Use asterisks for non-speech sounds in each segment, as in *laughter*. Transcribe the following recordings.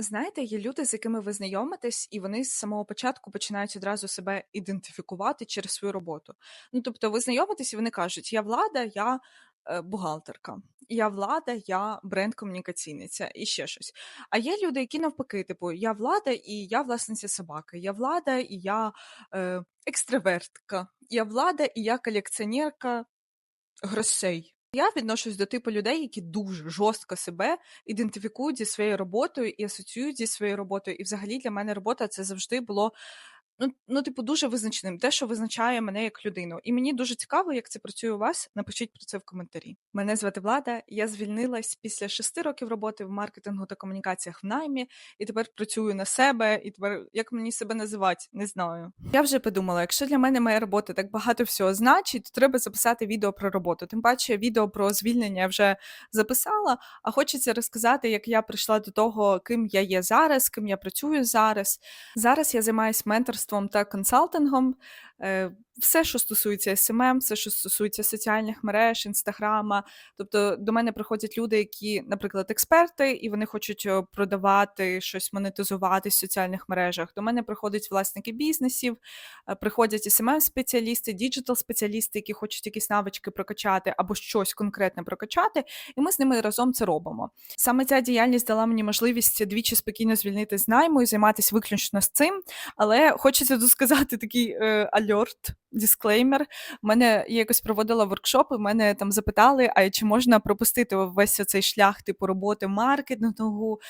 Знаєте, є люди, з якими ви знайомитесь, і вони з самого початку починають одразу себе ідентифікувати через свою роботу. Ну, тобто, ви знайомитесь, і вони кажуть: Я влада, я е, бухгалтерка, я влада, я бренд-комунікаційниця і ще щось. А є люди, які навпаки, типу, я влада і я власниця собаки, я влада і я е, екстравертка, я влада і я колекціонерка грошей. Я відношусь до типу людей, які дуже жорстко себе ідентифікують зі своєю роботою і асоціюють зі своєю роботою. І взагалі для мене робота це завжди було ну, ну, типу, дуже визначеним, те, що визначає мене як людину. І мені дуже цікаво, як це працює у вас. Напишіть про це в коментарі. Мене звати Влада. Я звільнилась після шести років роботи в маркетингу та комунікаціях в наймі, і тепер працюю на себе. І тепер як мені себе називати, не знаю. Я вже подумала, якщо для мене моя робота так багато всього значить, то треба записати відео про роботу. Тим паче, відео про звільнення я вже записала. А хочеться розказати, як я прийшла до того, ким я є зараз, ким я працюю зараз. Зараз я займаюся менторством та консалтингом. Е, все, що стосується СММ, все, що стосується соціальних мереж, інстаграма. Тобто до мене приходять люди, які, наприклад, експерти, і вони хочуть е, продавати щось, монетизувати в соціальних мережах. До мене приходять власники бізнесів, е, приходять smm спеціалісти діджитал-спеціалісти, які хочуть якісь навички прокачати або щось конкретне прокачати, і ми з ними разом це робимо. Саме ця діяльність дала мені можливість двічі спокійно звільнити з найму і займатися виключно з цим. Але хочеться тут сказати такий е, дисклеймер. Мене я якось проводила воркшопи, мене там запитали, а чи можна пропустити весь цей шлях типу роботи маркетингу,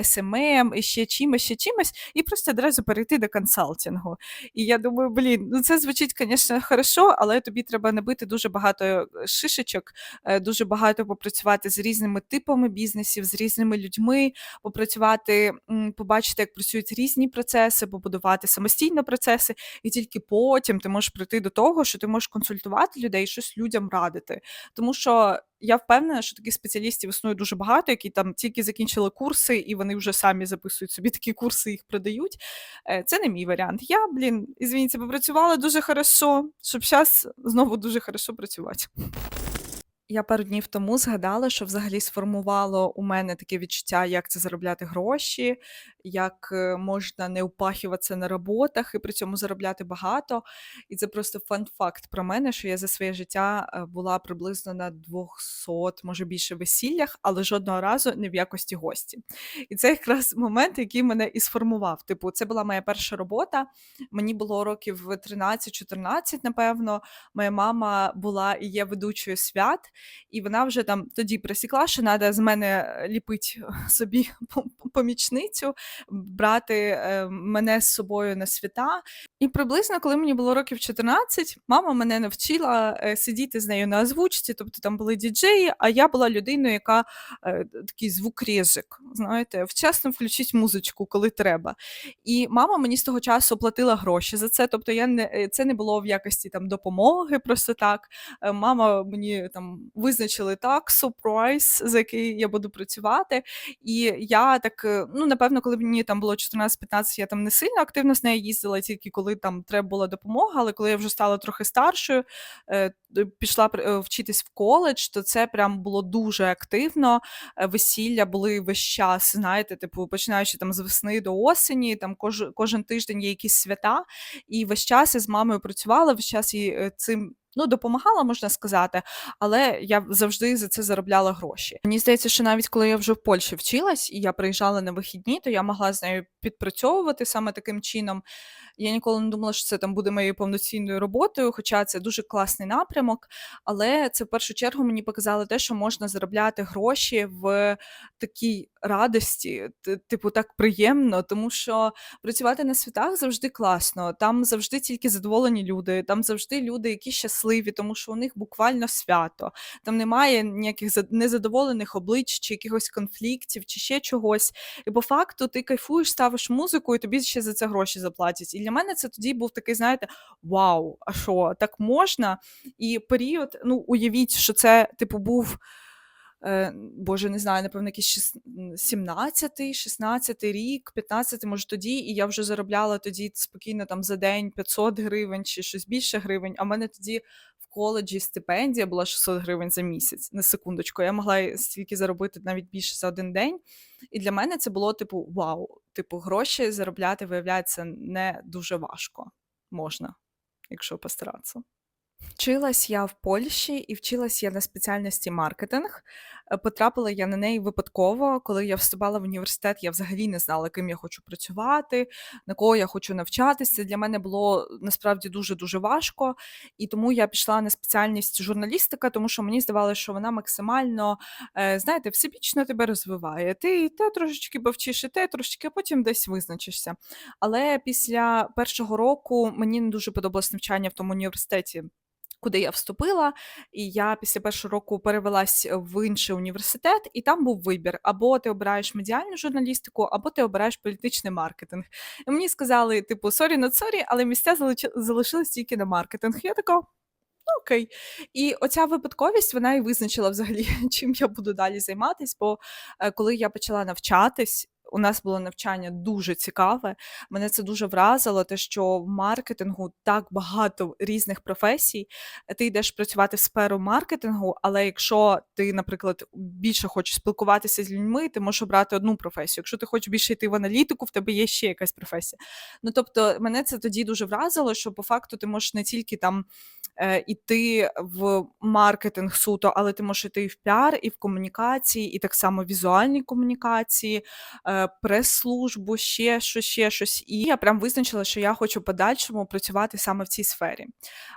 SMM, і ще чимось, ще чимось, і просто одразу перейти до консалтингу. І я думаю, блін, ну це звучить, звісно, хорошо, але тобі треба набити дуже багато е, шишечок, е, дуже багато попрацювати з різними типами бізнесів, з різними людьми, попрацювати, побачити, як працюють різні процеси, побудувати самостійно процеси, і тільки потім ти можеш прийти до того, що ти можеш консультувати людей, щось людям радити. Тому що я впевнена, що таких спеціалістів існує дуже багато, які там тільки закінчили курси, і вони вже самі записують собі такі курси, їх продають. Е, це не мій варіант. Я, блін, ізвініться, попрацювала дуже хорошо, щоб зараз знову дуже хорошо працювати. Я пару днів тому згадала, що взагалі сформувало у мене таке відчуття, як це заробляти гроші, як е, можна не упахуватися на роботах і при цьому заробляти багато. І це просто фан-факт про мене, що я за своє життя е, була приблизно на 200, може більше весіллях, але жодного разу не в якості гості. І це якраз момент, який мене і сформував. Типу, це була моя перша робота. Мені було років 13-14, напевно. Моя мама була і є ведучою свят і вона вже там тоді присікла, що треба з мене ліпити собі *laughs* помічницю, брати е, мене з собою на свята. І приблизно, коли мені було років 14, мама мене навчила е, сидіти з нею на озвучці, тобто там були діджеї, а я була людиною, яка е, такий звукрежик, знаєте, вчасно включить музичку, коли треба. І мама мені з того часу платила гроші за це. Тобто я не це не було в якості там допомоги, просто так. Мама мені там визначили таксу, прайс, за який я буду працювати. І я так, е, ну напевно, коли мені там було 14-15, я там не сильно активно з нею їздила, тільки коли там треба була допомога. Але коли я вже стала трохи старшою, е, пішла е, вчитись в коледж, то це прям було дуже активно. Весілля були весь час, знаєте, типу, починаючи там з весни до осені, там кож, кожен тиждень є якісь свята, і весь час я з мамою працювала, весь час їй цим Ну, допомагала, можна сказати, але я завжди за це заробляла гроші. Мені здається, що навіть коли я вже в Польщі вчилась і я приїжджала на вихідні, то я могла з нею підпрацьовувати саме таким чином. Я ніколи не думала, що це там буде моєю повноцінною роботою, хоча це дуже класний напрямок. Але це в першу чергу мені показало те, що можна заробляти гроші в такій радості, типу, так приємно, тому що працювати на святах завжди класно. Там завжди тільки задоволені люди, там завжди люди, які щасливі, тому що у них буквально свято. Там немає ніяких незадоволених облич, чи якихось конфліктів, чи ще чогось. І по факту ти кайфуєш, ставиш музику, і тобі ще за це гроші заплатять. Для мене це тоді був такий, знаєте, вау, а що, так можна? І період, ну, уявіть, що це, типу, був. Е, боже, не знаю, напевно, якийсь 17-й, 16-й рік, 15-й, може тоді, і я вже заробляла тоді спокійно там за день 500 гривень чи щось більше гривень, а в мене тоді в коледжі стипендія була 600 гривень за місяць. На секундочку, я могла стільки заробити навіть більше за один день. І для мене це було типу вау. Типу, гроші заробляти виявляється не дуже важко. Можна, якщо постаратися. Вчилась я в Польщі і вчилась я на спеціальності маркетинг. Потрапила я на неї випадково. Коли я вступала в університет, я взагалі не знала, ким я хочу працювати, на кого я хочу навчатися. Для мене було насправді дуже-дуже важко. І тому я пішла на спеціальність журналістика, тому що мені здавалося, що вона максимально, е, знаєте, всебічно тебе розвиває. Ти те трошечки повчиш, і те трошечки, а потім десь визначишся. Але після першого року мені не дуже подобалось навчання в тому університеті куди я вступила, і я після першого року перевелась в інший університет, і там був вибір: або ти обираєш медіальну журналістику, або ти обираєш політичний маркетинг. І мені сказали, типу, сорі not сорі, але місця залишились тільки на маркетинг. Я така. Ну, окей. І оця випадковість вона і визначила взагалі, *laughs* чим я буду далі займатися. Бо е, коли я почала навчатись, у нас було навчання дуже цікаве. Мене це дуже вразило, те, що в маркетингу так багато різних професій. Ти йдеш працювати в сферу маркетингу, але якщо ти, наприклад, більше хочеш спілкуватися з людьми, ти можеш обрати одну професію. Якщо ти хочеш більше йти в аналітику, в тебе є ще якась професія. Ну тобто, мене це тоді дуже вразило, що по факту ти можеш не тільки там е, іти в маркетинг суто, але ти можеш іти і в піар, і в комунікації, і так само візуальні комунікації. Е, прес-службу, ще щось, ще щось. І я прям визначила, що я хочу подальшому працювати саме в цій сфері.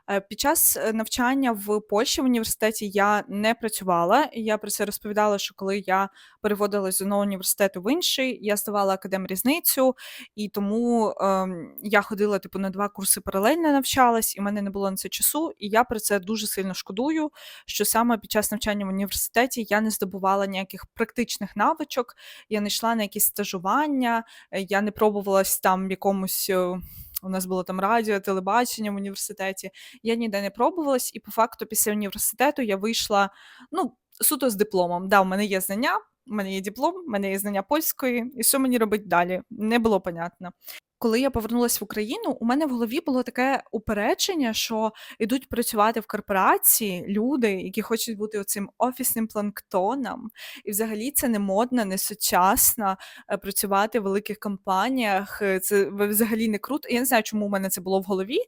Е, під час е, навчання в Польщі в університеті я не працювала. Я про це розповідала, що коли я переводилась з одного університету в інший, я здавала академрізницю, і тому ем, я ходила типу на два курси паралельно навчалась, і в мене не було на це часу. І я про це дуже сильно шкодую. Що саме під час навчання в університеті я не здобувала ніяких практичних навичок, я не йшла на якісь стажування, е, я не пробувалась там в якомусь. Е, у нас було там радіо, телебачення в університеті. Я ніде не пробувалась, і по факту після університету я вийшла ну, суто з дипломом. Да, у мене є знання, у мене є диплом, у мене є знання польської, і що мені робити далі? Не було понятно коли я повернулася в Україну, у мене в голові було таке упередження, що йдуть працювати в корпорації люди, які хочуть бути оцим офісним планктоном, і взагалі це не модно, не сучасно е, працювати в великих компаніях. Е, це взагалі не круто. Я не знаю, чому у мене це було в голові,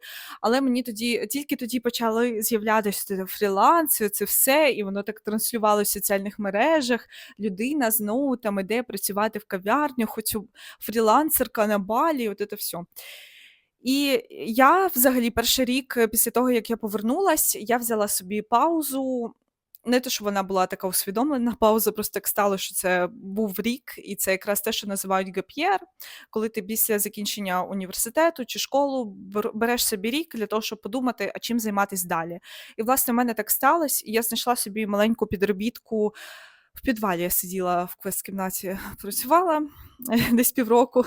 але мені тоді тільки тоді почали з'являтися фріланси, це все, і воно так транслювалося в соціальних мережах. Людина знову там іде працювати в кав'ярню, хочу фрілансерка на балі от це все. І я взагалі перший рік е, після того, як я повернулась, я взяла собі паузу. Не те, що вона була така усвідомлена пауза, просто так стало, що це був рік, і це якраз те, що називають гап'єр, коли ти після закінчення університету чи школу береш собі рік для того, щоб подумати, а чим займатися далі. І, власне, в мене так сталося, і я знайшла собі маленьку підробітку в підвалі я сиділа в квест-кімнаті, *laughs* працювала *laughs* десь півроку.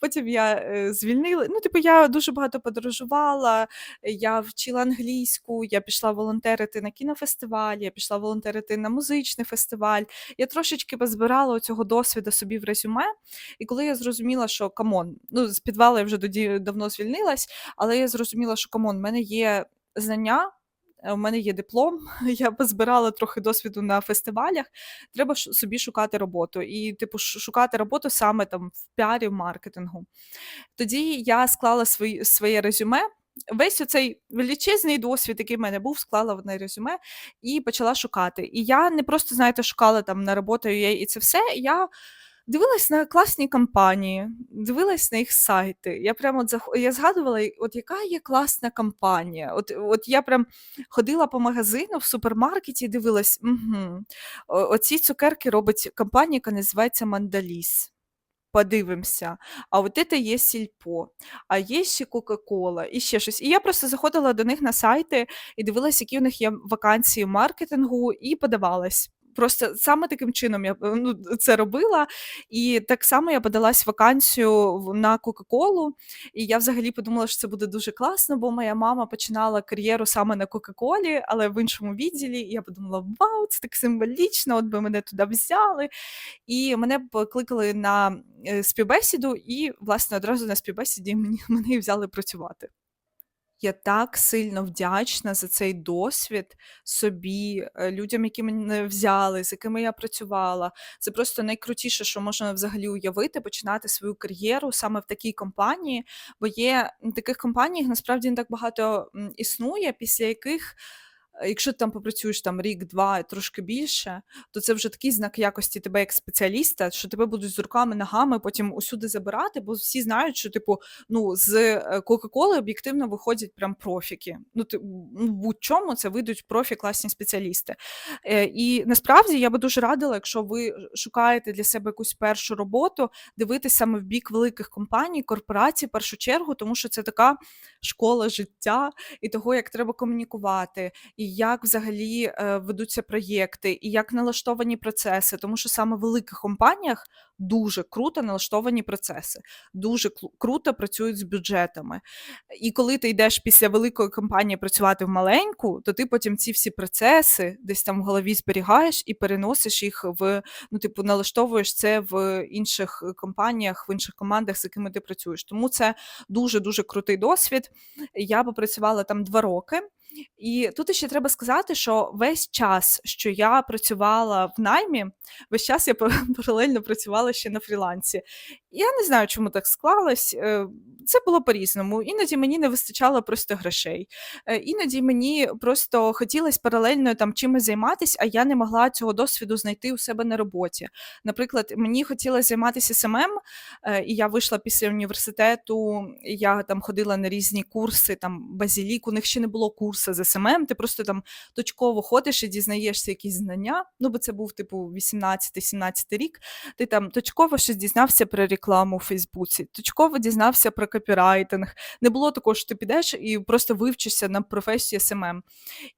Потім я е, звільнила. Ну, типу, я дуже багато подорожувала, я вчила англійську, я пішла волонтерити на кінофестиваль, я пішла волонтерити на музичний фестиваль. Я трошечки позбирала цього досвіду собі в резюме. І коли я зрозуміла, що камон, ну з підвалу я вже тоді давно звільнилась, але я зрозуміла, що камон, в мене є знання. У мене є диплом, *laughs* я позбирала трохи досвіду на фестивалях. Треба собі шукати роботу. І, типу, шукати роботу саме там в піарі, в маркетингу. Тоді я склала свої, своє резюме. Весь оцей величезний досвід, який в мене був, склала в резюме і почала шукати. І я не просто, знаєте, шукала там на роботу і це все. Я Дивилась на класні компанії, дивилась на їх сайти. Я прямо от зах... я згадувала, от яка є класна компанія. От от я прям ходила по магазину в супермаркеті і дивилась, угу. оці цукерки робить компанія, яка називається Мандаліс. Подивимося, а от це є сільпо, а є ще Кока-Кола, і ще щось. І я просто заходила до них на сайти і дивилась, які у них є вакансії в маркетингу, і подавалась. Просто саме таким чином я ну, це робила. І так само я подалась вакансію на Кока-Колу. І я взагалі подумала, що це буде дуже класно, бо моя мама починала кар'єру саме на Кока-Колі, але в іншому відділі. І я подумала, вау, це так символічно, от би мене туди взяли. І мене покликали на е, співбесіду, і, власне, одразу на співбесіді мені, *laughs* мене взяли працювати. Я так сильно вдячна за цей досвід собі, е, людям, які мене взяли, з якими я працювала. Це просто найкрутіше, що можна взагалі уявити, починати свою кар'єру саме в такій компанії, бо є таких компаній насправді не так багато існує, після яких Якщо ти там попрацюєш там рік-два, трошки більше, то це вже такий знак якості тебе як спеціаліста, що тебе будуть з руками, ногами потім усюди забирати, бо всі знають, що типу, ну з е, Кока-Коли об'єктивно виходять прям профіки. Ну ти ну, в будь-чому це вийдуть профі класні спеціалісти. Е, І насправді я би дуже радила, якщо ви шукаєте для себе якусь першу роботу, дивитися саме в бік великих компаній, корпорацій, в першу чергу, тому що це така школа життя і того, як треба комунікувати. І як взагалі е, ведуться проєкти, і як налаштовані процеси, тому що саме в великих компаніях дуже круто налаштовані процеси, дуже круто працюють з бюджетами. І коли ти йдеш після великої компанії працювати в маленьку, то ти потім ці всі процеси десь там в голові зберігаєш і переносиш їх в ну, типу, налаштовуєш це в інших компаніях, в інших командах, з якими ти працюєш. Тому це дуже дуже крутий досвід. Я попрацювала там два роки. І тут ще треба сказати, що весь час, що я працювала в наймі, весь час я *laughs* паралельно працювала ще на фрілансі. Я не знаю, чому так склалось. Е, це було по-різному. Іноді мені не вистачало просто грошей. Е, іноді мені просто хотілося паралельно там чимось займатися, а я не могла цього досвіду знайти у себе на роботі. Наприклад, мені хотілося займатися СММ, е, і я вийшла після університету, я там ходила на різні курси, там базілік, у них ще не було курсу з СММ, ти просто там точково ходиш і дізнаєшся якісь знання. Ну, бо це був типу 18-17 рік. Ти там точково щось дізнався про рекламу у Фейсбуці, точково дізнався про копірайтинг. Не було такого, що ти підеш і просто вивчишся на професію СММ.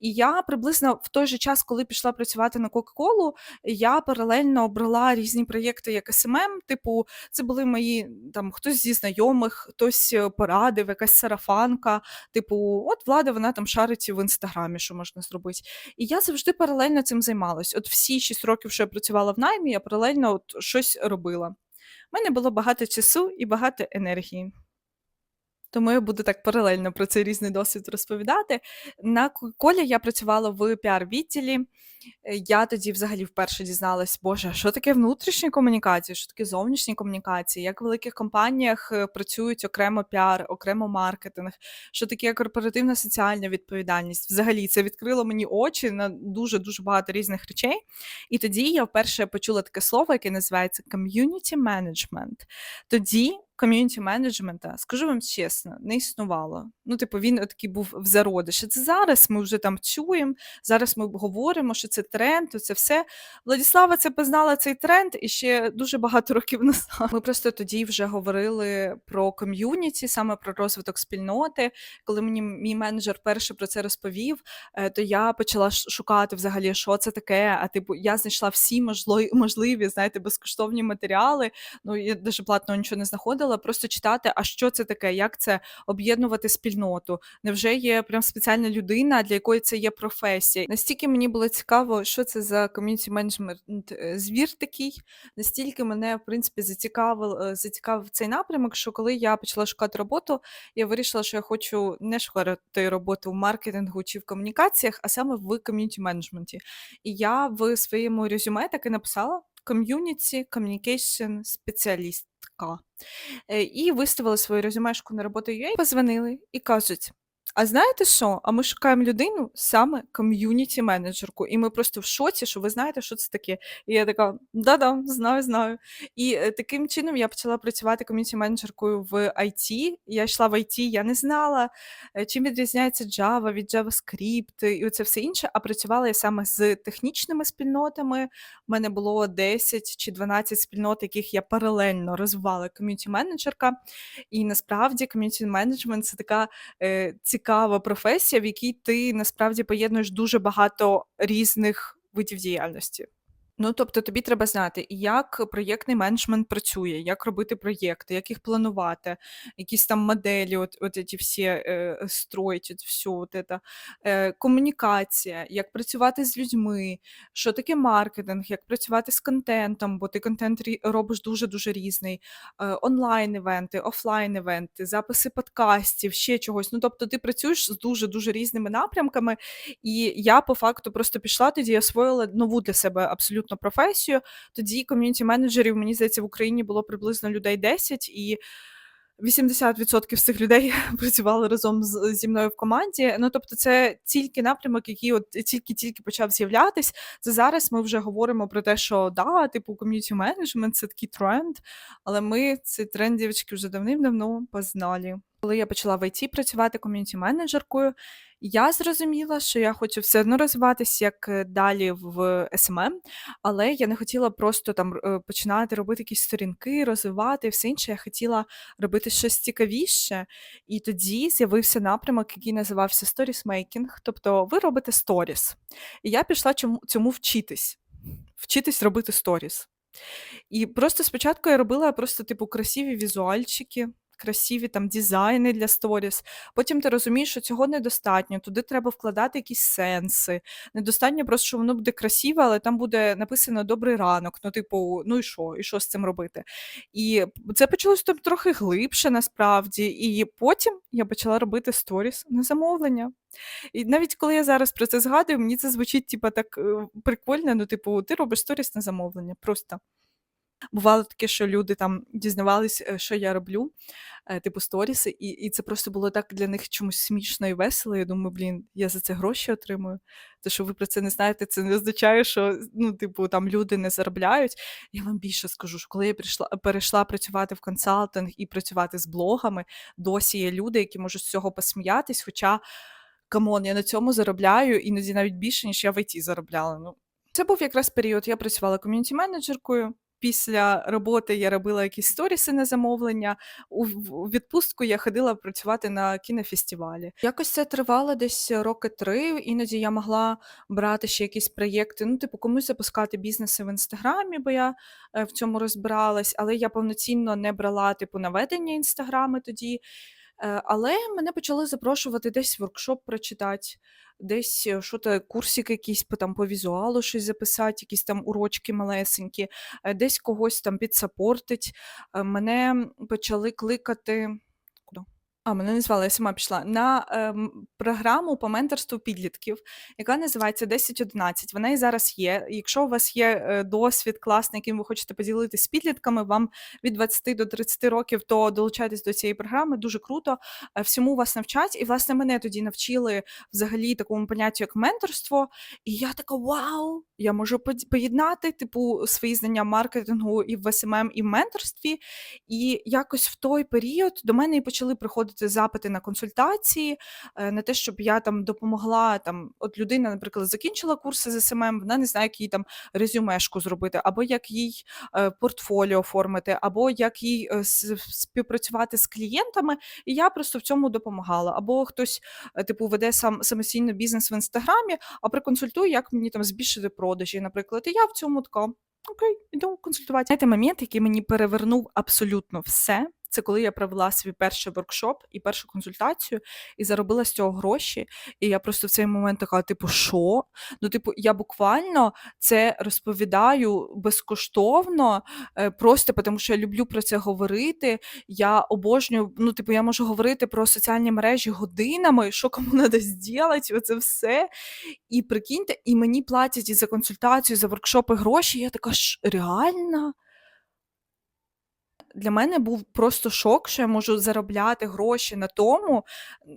І я приблизно в той же час, коли пішла працювати на Кока-Колу, я паралельно обрала різні проєкти як СММ. Типу, це були мої там хтось зі знайомих, хтось е, порадив, якась сарафанка. Типу, от влада, вона там шарить в інстаграмі, що можна зробити. І я завжди паралельно цим займалась. От всі 6 років, що я працювала в наймі, я паралельно от щось робила. У мене було багато часу і багато енергії. Тому я буду так паралельно про цей різний досвід розповідати. На колі я працювала в піар-відділі. Е, я тоді взагалі вперше дізналась, Боже, що таке внутрішні комунікації, що таке зовнішні комунікації, як в великих компаніях е, працюють окремо піар, окремо маркетинг, що таке корпоративна соціальна відповідальність. Взагалі це відкрило мені очі на дуже дуже багато різних речей. І тоді я вперше почула таке слово, яке називається community management. Тоді ком'юніті менеджмента, скажу вам чесно, не існувало. Ну, типу, він такий був в зародиші. Це зараз ми вже там чуємо, зараз ми говоримо, що це тренд, це все. Владіслава це познала цей тренд і ще дуже багато років *laughs* назад. Ми просто тоді вже говорили про ком'юніті, саме про розвиток спільноти. Коли мені мій менеджер перше про це розповів, е, то я почала шукати взагалі, що це таке. А типу, я знайшла всі можливі, знаєте, безкоштовні матеріали. Ну я навіть платно нічого не знаходила радила просто читати, а що це таке, як це об'єднувати спільноту. Невже є прям спеціальна людина, для якої це є професія? Настільки мені було цікаво, що це за ком'юніті менеджмент звір такий. Настільки мене, в принципі, зацікавив е, зацікавив цей напрямок, що коли я почала шукати роботу, я вирішила, що я хочу не шукати роботу в маркетингу чи в комунікаціях, а саме в ком'юніті менеджменті. І я в своєму резюме так і написала ком'юніті ком'юнікейшн спеціалістка. Е, і виставили свою резюмешку на роботу UA, позвонили і кажуть: а знаєте що? А ми шукаємо людину саме ком'юніті менеджерку, і ми просто в шоці, що ви знаєте, що це таке. І я така, да-да, знаю, знаю. І е, таким чином я почала працювати ком'юніті менеджеркою в IT. Я йшла в IT, я не знала, е, чим відрізняється Java від JavaScript і оце все інше. А працювала я саме з технічними спільнотами. У мене було 10 чи 12 спільнот, яких я паралельно розвивала ком'юніті менеджерка. І насправді ком'юніті менеджмент це така е, цікава професія, в якій ти насправді поєднуєш дуже багато різних видів діяльності. Ну, тобто тобі треба знати, як проєктний менеджмент працює, як робити проєкти, як їх планувати, якісь там моделі, от, от ці всі е, строїть, от все от это. Е, комунікація, як працювати з людьми, що таке маркетинг, як працювати з контентом, бо ти контент робиш дуже-дуже різний, е, онлайн-івенти, офлайн-івенти, записи подкастів, ще чогось. Ну, тобто ти працюєш з дуже-дуже різними напрямками, і я по факту просто пішла тоді, освоїла нову для себе абсолютно професію. Тоді ком'юніті-менеджерів, мені здається, в Україні було приблизно людей 10, і 80% з цих людей *laughs* працювали разом з, зі мною в команді. Ну тобто, це тільки напрямок, який от тільки-тільки почав з'являтись. Це зараз ми вже говоримо про те, що да, типу ком'юніті менеджмент це такий тренд, але ми цей тренд, дівчатки, вже давним-давно познали. Коли я почала в ІТ працювати ком'юніті-менеджеркою, я зрозуміла, що я хочу все одно розвиватися як е, далі в СММ, але я не хотіла просто там е, починати робити якісь сторінки, розвивати все інше. Я хотіла робити щось цікавіше. І тоді з'явився напрямок, який називався Making, тобто ви робите сторіс. І я пішла цьому вчитись, вчитись робити сторіс. І просто спочатку я робила просто, типу, красиві візуальчики, красиві там дизайни для сторіс. Потім ти розумієш, що цього недостатньо, туди треба вкладати якісь сенси. Недостатньо просто, що воно буде красиве, але там буде написано добрий ранок. Ну, типу, ну і що? І що з цим робити? І це почалось там трохи глибше насправді. І потім я почала робити сторіс на замовлення. І навіть коли я зараз про це згадую, мені це звучить типу, так е, прикольно. Ну, типу, ти робиш сторіс на замовлення. Просто. Бувало таке, що люди там дізнавались, е, що я роблю, е, типу сторіси, і і це просто було так для них чомусь смішно і весело. Я думаю, блін, я за це гроші отримую. Те, що ви про це не знаєте, це не означає, що ну, типу, там люди не заробляють. Я вам більше скажу, що коли я прийшла, перейшла працювати в консалтинг і працювати з блогами, досі є люди, які можуть з цього посміятись. Хоча, камон, я на цьому заробляю, іноді навіть більше, ніж я в ІТ заробляла. Ну, Це був якраз період, я працювала ком'юніті-менеджеркою. Після роботи я робила якісь сторіси на замовлення. У відпустку я ходила працювати на кінофестивалі. Якось це тривало десь роки три. Іноді я могла брати ще якісь проєкти. Ну, типу, комусь запускати бізнеси в інстаграмі, бо я е, в цьому розбиралась, але я повноцінно не брала типу наведення інстаграми тоді. Е, але мене почали запрошувати десь воркшоп прочитати, десь е, що то курсик якийсь по там по візуалу щось записати, якісь там урочки малесенькі, е, десь когось там підсапортить. Мене почали кликати. А, мене не звали, я сама пішла на ем, програму по менторству підлітків, яка називається 1011. Вона і зараз є. Якщо у вас є е, досвід класний, яким ви хочете поділитися з підлітками, вам від 20 до 30 років, то долучайтесь до цієї програми. Дуже круто. Е, всьому вас навчать. І, власне, мене тоді навчили взагалі такому поняттю, як менторство. І я така: вау! Я можу поєднати типу свої знання маркетингу і в СММ, і в менторстві. І якось в той період до мене і почали приходити запити на консультації, е, на те, щоб я там допомогла. Там, От людина, наприклад, закінчила курси з СММ, вона не знає, як їй там резюмешку зробити, або як їй е, портфоліо оформити, або як їй е, співпрацювати з клієнтами. І я просто в цьому допомагала. Або хтось, типу, веде сам самостійно бізнес в інстаграмі, а проконсультує, як мені там збільшити продажі, наприклад. І я в цьому така. Окей, йду консультувати. Знаєте, момент, який мені перевернув абсолютно все. Це коли я провела свій перший воркшоп і першу консультацію, і заробила з цього гроші. І я просто в цей момент така, типу, що? Ну, типу, я буквально це розповідаю безкоштовно, е, просто тому що я люблю про це говорити. Я обожнюю, ну, типу, я можу говорити про соціальні мережі годинами, що кому треба зробити, оце все. І прикиньте, і мені платять і за консультацію, і за воркшопи гроші. Я така ж реально? Для мене був просто шок, що я можу заробляти гроші на тому,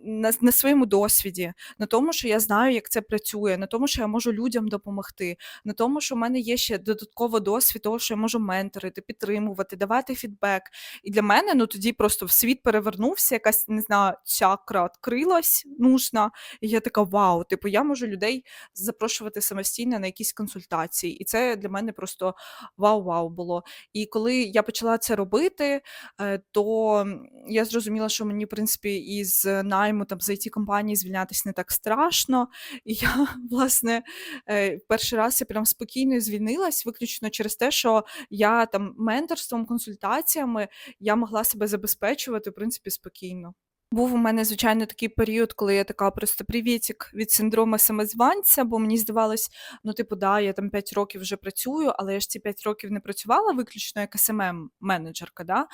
на на своєму досвіді, на тому, що я знаю, як це працює, на тому, що я можу людям допомогти, на тому, що в мене є ще додатково досвід, того, що я можу менторити, підтримувати, давати фідбек. І для мене ну тоді просто в світ перевернувся, якась не знаю, чакра відкрилась нужна. І я така: вау, типу, я можу людей запрошувати самостійно на якісь консультації. І це для мене просто вау-вау було. І коли я почала це робити робити, е, то я зрозуміла, що мені, в принципі, із найму там з IT-компанії звільнятися не так страшно. І я, *laughs* власне, е, перший раз я прям спокійно звільнилась, виключно через те, що я там менторством, консультаціями я могла себе забезпечувати, в принципі, спокійно. Був у мене, звичайно, такий період, коли я така просто привітик від синдрому самозванця, бо мені здавалось, ну, типу, да, я там 5 років вже працюю, але я ж ці 5 років не працювала виключно як smm менеджерка да?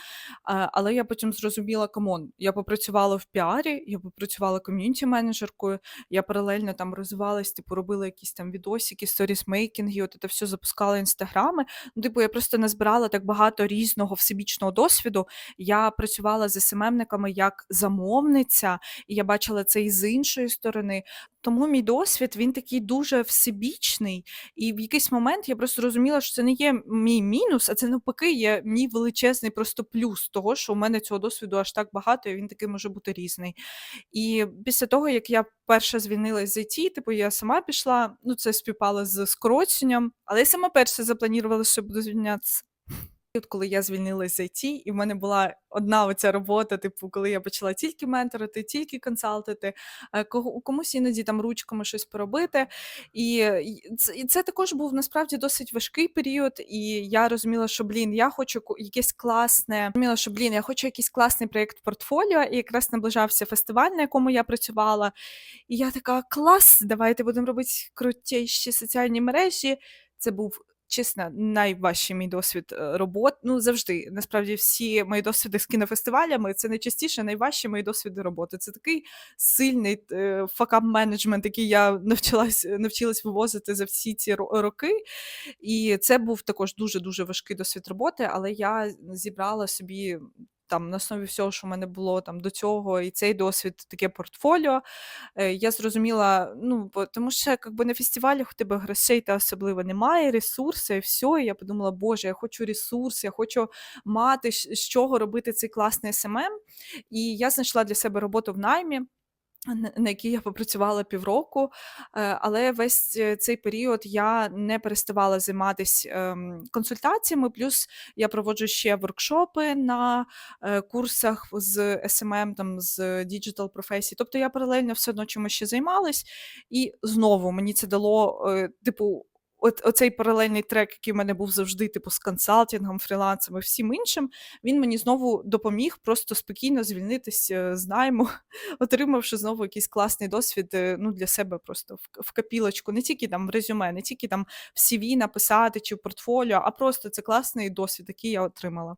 Але я потім зрозуміла, камон, я попрацювала в піарі, я попрацювала ком'юніті менеджеркою, я паралельно там розвивалась, типу, робила якісь там відосики, сторісмейкінги, от це все запускала інстаграми. Ну, типу, я просто назбирала так багато різного всебічного досвіду. Я працювала з СММниками як замовниця, і я бачила це і з іншої сторони. Тому мій досвід він такий дуже всебічний, і в якийсь момент я просто розуміла, що це не є мій мінус, а це навпаки є мій величезний просто плюс того, що у мене цього досвіду аж так багато, і він такий може бути різний. І після того, як я перша звільнилась з IT, типу я сама пішла, ну це співпало з скороченням, але я сама перша запланувала, що буду звільнятися. От коли я звільнилась з IT, і в мене була одна оця робота, типу, коли я почала тільки менторити, тільки консалтити, е, кого комусь іноді там ручками щось поробити. І, і, це, також був насправді досить важкий період. І я розуміла, що блін, я хочу якесь класне. Розуміла, що блін, я хочу якийсь класний проєкт портфоліо, і якраз наближався фестиваль, на якому я працювала. І я така: клас, давайте будемо робити крутіші соціальні мережі. Це був чесно, найважчий мій досвід е, робот. Ну, завжди. Насправді, всі мої досвіди з кінофестивалями це найчастіше найважчі мої досвіди роботи. Це такий сильний е, факап-менеджмент, який я навчилась, навчилась вивозити за всі ці роки. І це був також дуже-дуже важкий досвід роботи, але я зібрала собі. Там на основі всього, що в мене було там до цього, і цей досвід, таке портфоліо. Е, я зрозуміла, ну, бо тому що якби на фестивалях у тебе грошей та особливо немає, ресурсів і все. І я подумала, боже, я хочу ресурс, я хочу мати з чого робити цей класний СММ. І я знайшла для себе роботу в наймі. На якій я попрацювала півроку, е, але весь е, цей період я не переставала займатись ем, консультаціями. Плюс я проводжу ще воркшопи на е, курсах з SMM, там з діджитал професій. Тобто я паралельно все одно чимось ще займалась, і знову мені це дало, типу. От оцей паралельний трек, який в мене був завжди, типу, з консалтингом, фрілансом і всім іншим, він мені знову допоміг просто спокійно звільнитись е, з найму *laughs* отримавши знову якийсь класний досвід е, ну, для себе просто в, в копілочку, не тільки там в резюме, не тільки там в CV написати чи в портфоліо, а просто це класний досвід, який я отримала.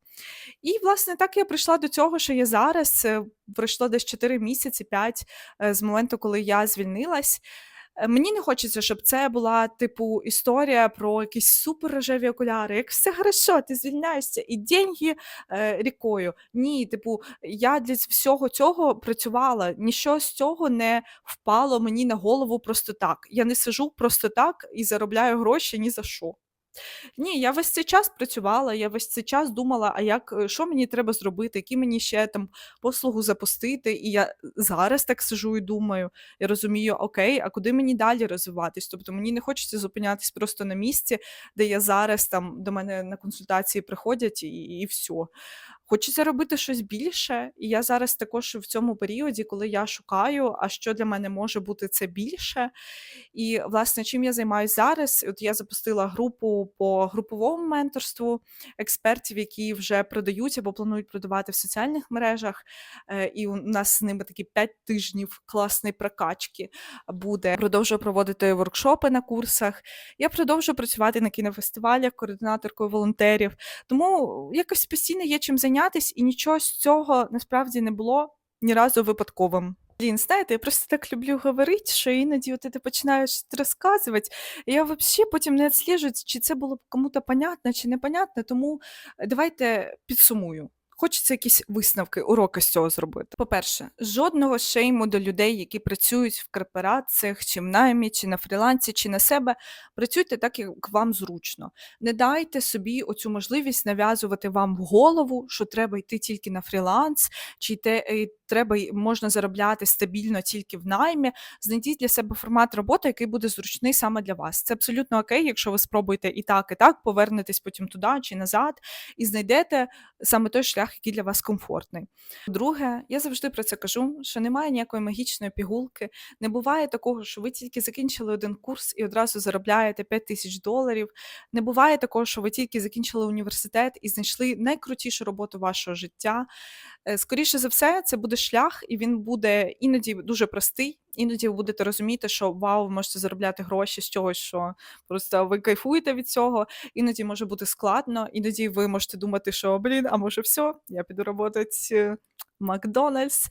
І, власне, так я прийшла до цього, що я зараз. Пройшло десь 4 місяці, 5 е, з моменту, коли я звільнилась. Е, Мені не хочеться, щоб це була типу історія про якісь супер рожеві окуляри. Як все хорошо, ти звільняєшся, і деньги е, рікою. Ні, типу, я для всього цього працювала. Ніщо з цього не впало мені на голову просто так. Я не сижу просто так і заробляю гроші ні за що. Ні, я весь цей час працювала, я весь цей час думала, а як, е, що мені треба зробити, які мені ще там послугу запустити. І я зараз так сижу і думаю, і розумію, окей, а куди мені далі розвиватись? Тобто мені не хочеться зупинятись просто на місці, де я зараз там до мене на консультації приходять, і, і все. Хочеться робити щось більше, і я зараз також в цьому періоді, коли я шукаю, а що для мене може бути це більше. І, власне, чим я займаюся зараз? От я запустила групу по груповому менторству експертів, які вже продають або планують продавати в соціальних мережах. Е, І у нас з ними такі 5 тижнів класної прокачки буде. Продовжую проводити воркшопи на курсах. Я продовжую працювати на кінофестивалях, координаторкою волонтерів. Тому якось постійно є чим зайнятися, і нічого з цього насправді не було ні разу випадковим. Блін, знаєте, я просто так люблю говорити, що іноді от ти починаєш розказувати, і я взагалі потім не відсліджую, чи це було кому-то понятно, чи непонятно, тому давайте підсумую. Хочеться якісь висновки, уроки з цього зробити. По-перше, жодного шейму до людей, які працюють в корпораціях, чи в наймі, чи на фрілансі, чи на себе. Працюйте так, як вам зручно. Не дайте собі оцю можливість нав'язувати вам в голову, що треба йти тільки на фріланс, чи те, е, треба можна заробляти стабільно тільки в наймі. Знайдіть для себе формат роботи, який буде зручний саме для вас. Це абсолютно окей, якщо ви спробуєте і так, і так, повернетесь потім туди чи назад, і знайдете саме той шлях, який для вас комфортний. Друге, я завжди про це кажу: що немає ніякої магічної пігулки, не буває такого, що ви тільки закінчили один курс і одразу заробляєте 5 тисяч доларів. Не буває такого, що ви тільки закінчили університет і знайшли найкрутішу роботу вашого життя. Е, Скоріше за все, це буде шлях, і він буде іноді дуже простий. Іноді ви будете розуміти, що вау, ви можете заробляти гроші з чогось, що просто ви кайфуєте від цього. Іноді може бути складно, іноді ви можете думати, що блін, а може все, я піду в Макдональдс.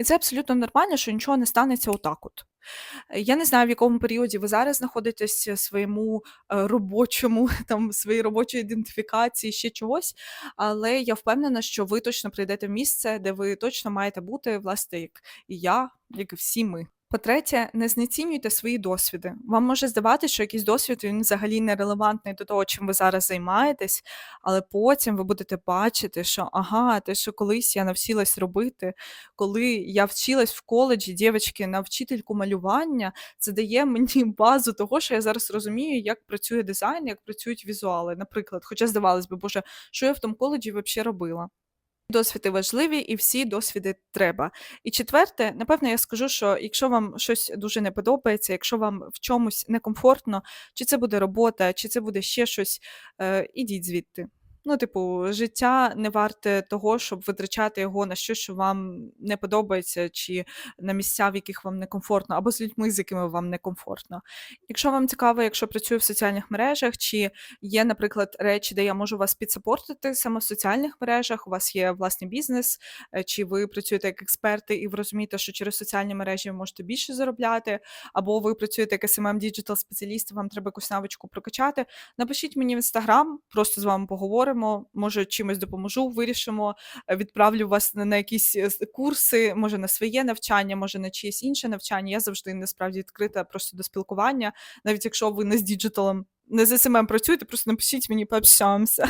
І це абсолютно нормально, що нічого не станеться отак от. Е, Я не знаю, в якому періоді ви зараз знаходитесь своєму е, робочому, *laughs* там, своїй робочої ідентифікації, ще чогось, але я впевнена, що ви точно прийдете в місце, де ви точно маєте бути, власне, як і я, як і всі ми. По-третє, не знецінюйте свої досвіди. Вам може здаватися, що якийсь досвід він взагалі не релевантний до того, чим ви зараз займаєтесь, але потім ви будете бачити, що ага, те, що колись я навчилась робити, коли я вчилась в коледжі дівчатки на вчительку малювання, це дає *laughs* мені базу того, що я зараз розумію, як працює дизайн, як працюють візуали. Наприклад, хоча здавалось би, боже, що я в тому коледжі взагалі робила? Досвіди важливі і всі досвіди треба. І четверте, напевно, я скажу, що якщо вам щось дуже не подобається, якщо вам в чомусь некомфортно, чи це буде робота, чи це буде ще щось, е, ідіть звідти. Ну, типу, життя не варте того, щоб витрачати його на щось, що вам не подобається, чи на місця, в яких вам некомфортно, або з людьми, з якими вам некомфортно. Якщо вам цікаво, якщо працюю в соціальних мережах, чи є, наприклад, речі, де я можу вас підсапортити саме в соціальних мережах, у вас є власний бізнес, е, чи ви працюєте як експерти, і ви розумієте, що через соціальні мережі ви можете більше заробляти, або ви працюєте як SMM діджитал спеціаліст, вам треба якусь навичку прокачати. Напишіть мені в інстаграм, просто з вами поговоримо. Може, чимось допоможу, вирішимо. е, Відправлю вас на, якісь е, курси, може на своє навчання, може на чиєсь інше навчання. Я завжди насправді відкрита просто до спілкування. Навіть якщо ви не з діджиталом, не з СММ працюєте, просто напишіть мені, пообщаємося.